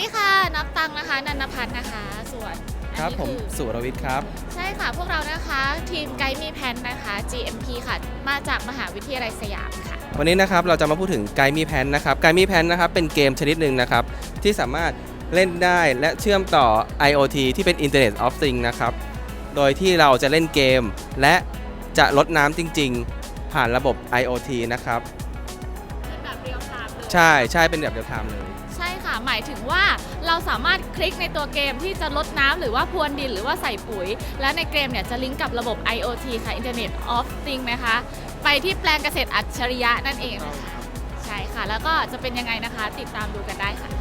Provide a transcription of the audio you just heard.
ดีค่ะ นับตังนะคะ นันนพัฒน์นะคะ ส่วนอันครับนี้ผมคือสุรวิทย์ครับ ใช่ค่ะ พวกเรานะคะทีมไกด์มีแพนนะคะ GMP ค่ะ มาจากมหาวิทยาลัยสยามค่ะ วันนี้นะครับเราจะมาพูดถึงไกด์มีแพนนะครับไกด์มีแพนนะครับเป็นเกมชนิดหนึ่งนะครับที่สามารถเล่นได้และเชื่อมต่อ IoT ที่เป็น Internet of Things นะครับโดยที่เราจะเล่นเกม และจะลดน้ำจริง ๆ ผ่านระบบ IoT นะครับเป็นแบบเรียลไทม์เลยใช่ใช่เป็นแบบเดียวทามเลย ใช่ค่ะ หมายถึงว่าเราสามารถคลิกในตัวเกมที่จะลดน้ำหรือว่าพรวนดินหรือว่าใส่ปุ๋ย และในเกมเนี่ยจะลิงก์กับระบบ IoT ค่ะ Internet of Things นะคะ ไปที่แปลงเกษตรอัจฉริยะนั่นเองนะคะใช่ค่ะ แล้วก็จะเป็นยังไงนะคะ ติดตามดูกันได้ค่ะ